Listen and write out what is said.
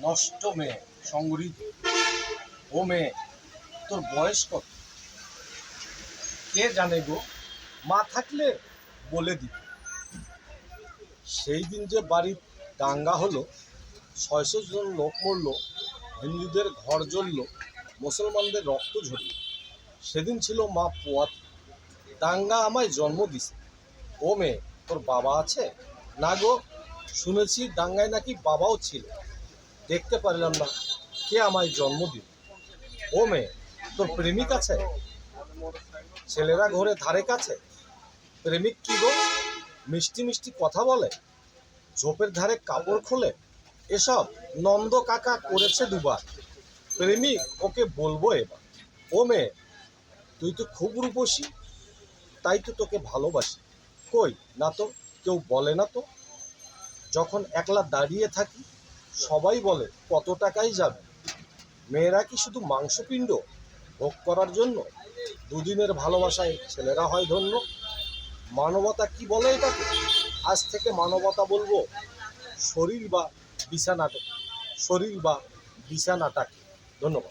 নষ্ট মেয়ে সংগঠিত ও মেয়ে, তোর বয়স কত? কে জানে গো? মা থাকলে বলে দিত। সেই দিন যে বাড়ির দাঙ্গা হলো, ছয়শো জন লোক মরল, হিন্দুদের ঘর জ্বলল, মুসলমানদের রক্ত ঝরল। সেদিন ছিল মা পোয়াত। দাঙ্গা আমায় জন্ম দিছে। ও মেয়ে, তোর বাবা আছে? না গো, শুনেছি দাঙ্গায় নাকি বাবাও ছিল। দেখতে পারলাম না কে আমায় জন্ম দিল। ও মেয়ে, তোর প্রেমিক আছে? ছেলেরা ঘরে ধারে কাছে। প্রেমিক কি গো? মিষ্টি মিষ্টি কথা বলে। ঝোপের ধারে কাপড় খোলে। এসব নন্দ কাকা করেছে দুবার। প্রেমিক, ওকে বলব এবার। ও মেয়ে, তুই তো খুব রূপসী। তাই তো তোকে ভালোবাসি। কই, না তো? কেউ বলে না তো? যখন একলা দাঁড়িয়ে থাকি সবাই বলে, কত টাকাই যাবে? মেয়েরা কি শুধু মাংসপিণ্ড ভোগ করার জন্য? দুদিনের ভালোবাসায় ছেলেরা হয় ধন্য। মানবতা কি বলে এটাকে? আজ থেকে মানবতা বলব, শরীর বা বিছানাটা, শরীর বা বিছানাটাকে। ধন্যবাদ।